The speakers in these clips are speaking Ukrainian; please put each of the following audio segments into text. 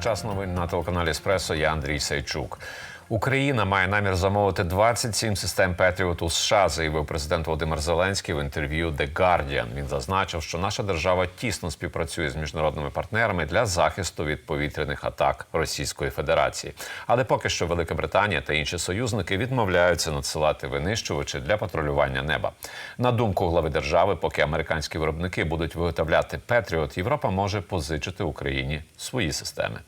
Час новин на телеканалі Еспресо. Я Андрій Сайчук. Україна має намір замовити 27 систем Петріот у США, заявив президент Володимир Зеленський в інтерв'ю The Guardian. Він зазначив, що наша держава тісно співпрацює з міжнародними партнерами для захисту від повітряних атак Російської Федерації. Але поки що Велика Британія та інші союзники відмовляються надсилати винищувачі для патрулювання неба. На думку глави держави, поки американські виробники будуть виготовляти Петріот, Європа може позичити Україні свої системи.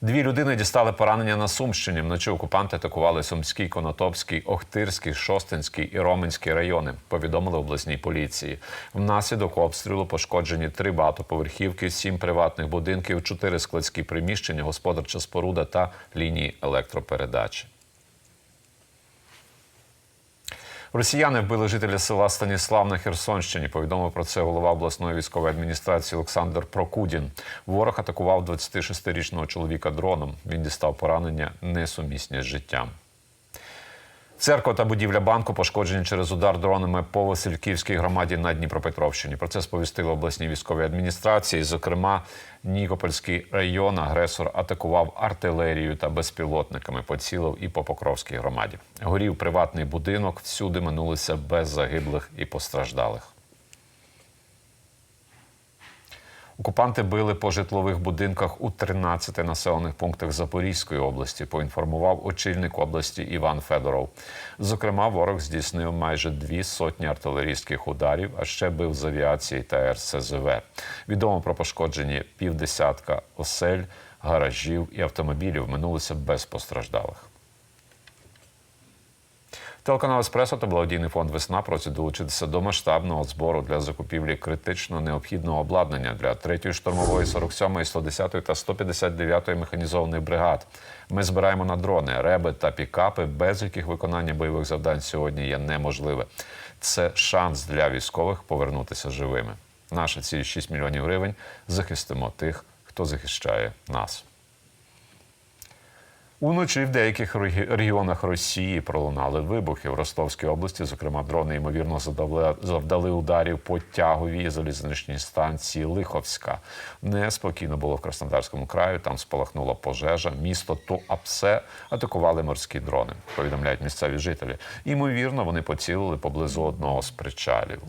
Дві людини дістали поранення на Сумщині. Вночі окупанти атакували Сумський, Конотопський, Охтирський, Шостинський і Роменський райони. Повідомили обласній поліції. Внаслідок обстрілу пошкоджені три багатоповерхівки, сім приватних будинків, чотири складські приміщення, господарча споруда та лінії електропередачі. Росіяни вбили жителя села Станіслав на Херсонщині. Повідомив про це голова обласної військової адміністрації Олександр Прокудін. Ворог атакував 26-річного чоловіка дроном. Він дістав поранення несумісні з життям. Церква та будівля банку пошкоджені через удар дронами по Васильківській громаді на Дніпропетровщині. Про це сповістили обласні військові адміністрації. Зокрема, Нікопольський район агресор атакував артилерією та безпілотниками. Поцілив і по Покровській громаді. Горів приватний будинок. Всюди минулися без загиблих і постраждалих. Окупанти били по житлових будинках у 13 населених пунктах Запорізької області. Поінформував очільник області Іван Федоров. Зокрема, ворог здійснив майже дві сотні артилерійських ударів, а ще бив з авіації та РСЗВ. Відомо про пошкоджені півдесятка осель, гаражів і автомобілів минулися без постраждалих. Телеканал Еспресо та благодійний фонд Весна просять долучитися до масштабного збору для закупівлі критично необхідного обладнання для 3-ї штурмової, 47-ї, 110-ї та 159-ї механізованих бригад. Ми збираємо на дрони, реби та пікапи, без яких виконання бойових завдань сьогодні є неможливе. Це шанс для військових повернутися живими. Наша ціль 6 мільйонів гривень. Захистимо тих, хто захищає нас. Уночі в деяких регіонах Росії пролунали вибухи. В Ростовській області, зокрема, дрони ймовірно завдали ударів по тяговій залізничній станції Лиховська. Неспокійно було в Краснодарському краї. Там спалахнула пожежа. Місто Туапсе атакували морські дрони. Повідомляють місцеві жителі. Ймовірно, вони поцілили поблизу одного з причалів.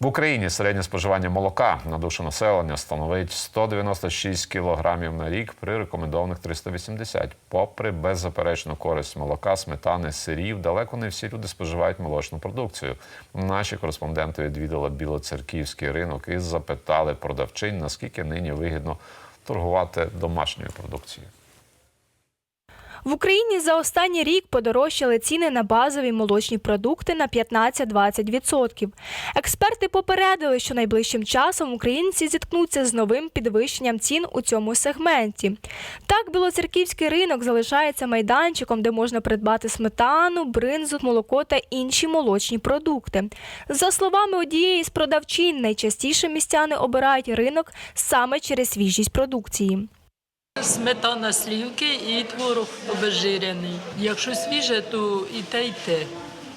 В Україні середнє споживання молока на душу населення становить 196 кілограмів на рік при рекомендованих 380. Попри беззаперечну користь молока, сметани, сирів, далеко не всі люди споживають молочну продукцію. Наші кореспонденти відвідали білоцерківський ринок і запитали продавчинь, наскільки нині вигідно торгувати домашньою продукцією. В Україні за останній рік подорожчали ціни на базові молочні продукти на 15-20%. Експерти попередили, що найближчим часом українці зіткнуться з новим підвищенням цін у цьому сегменті. Так, білоцерківський ринок залишається майданчиком, де можна придбати сметану, бринзу, молоко та інші молочні продукти. За словами однієї з продавчин, найчастіше містяни обирають ринок саме через свіжість продукції. Сметана слівки і творог обезжирений. Якщо свіже, то і те, і те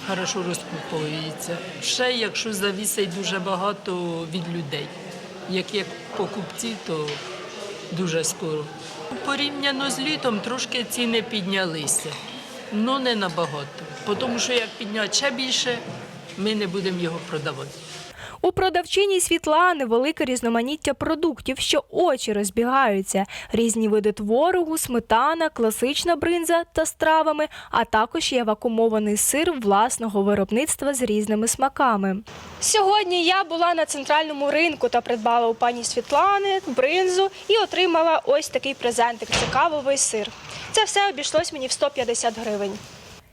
хорошо розкуповується. Ще якщо завісить дуже багато від людей. Як є покупці, то дуже скоро. Порівняно з літом трошки ціни піднялися, але не набагато. Тому що як підняти ще більше, ми не будемо його продавати. У продавчині Світлани велике різноманіття продуктів, що очі розбігаються. Різні види творогу, сметана, класична бринза та стравами, а також є вакуумований сир власного виробництва з різними смаками. Сьогодні я була на центральному ринку та придбала у пані Світлани бринзу і отримала ось такий презентик це кавовий сир. Це все обійшлось мені в 150 гривень.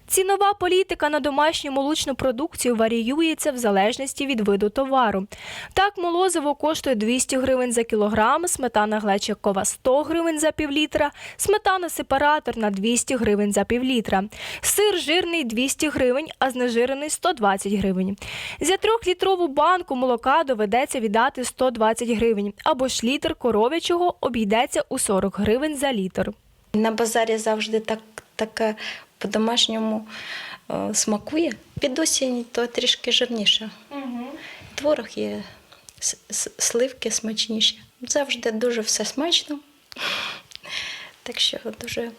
Цінова політика на домашню молочну продукцію варіюється в залежності від виду товару. Так, молозиво коштує 200 гривень за кілограм, сметана глечикова 100 гривень за півлітра, сметана сепаратор на 200 гривень за півлітра, сир жирний 200 гривень, а знежирений 120 гривень. За трьохлітрову банку молока доведеться віддати 120 гривень, або ж літр коров'ячого обійдеться у 40 гривень за літр. На базарі завжди так, таке по-домашньому е, смакує. Під осінь то трішки жирніше. Творог є сливки смачніші. Завжди дуже все смачно. Так що дуже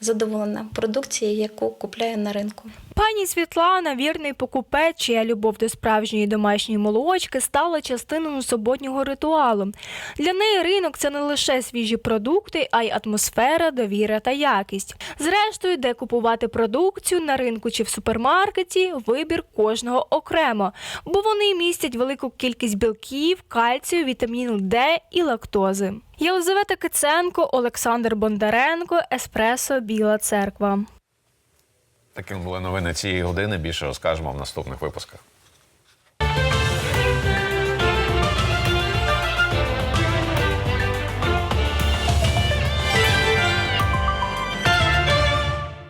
задоволена продукцією, яку купляю на ринку. Пані Світлана, вірний покупець, чия любов до справжньої домашньої молочки стала частиною суботнього ритуалу. Для неї ринок це не лише свіжі продукти, а й атмосфера, довіра та якість. Зрештою, де купувати продукцію на ринку чи в супермаркеті, вибір кожного окремо, бо вони містять велику кількість білків, кальцію, вітаміну Д і лактози. Єлизавета Киценко, Олександр Бондаренко, Еспресо Біла Церква. Такими були новини цієї години. Більше розкажемо в наступних випусках.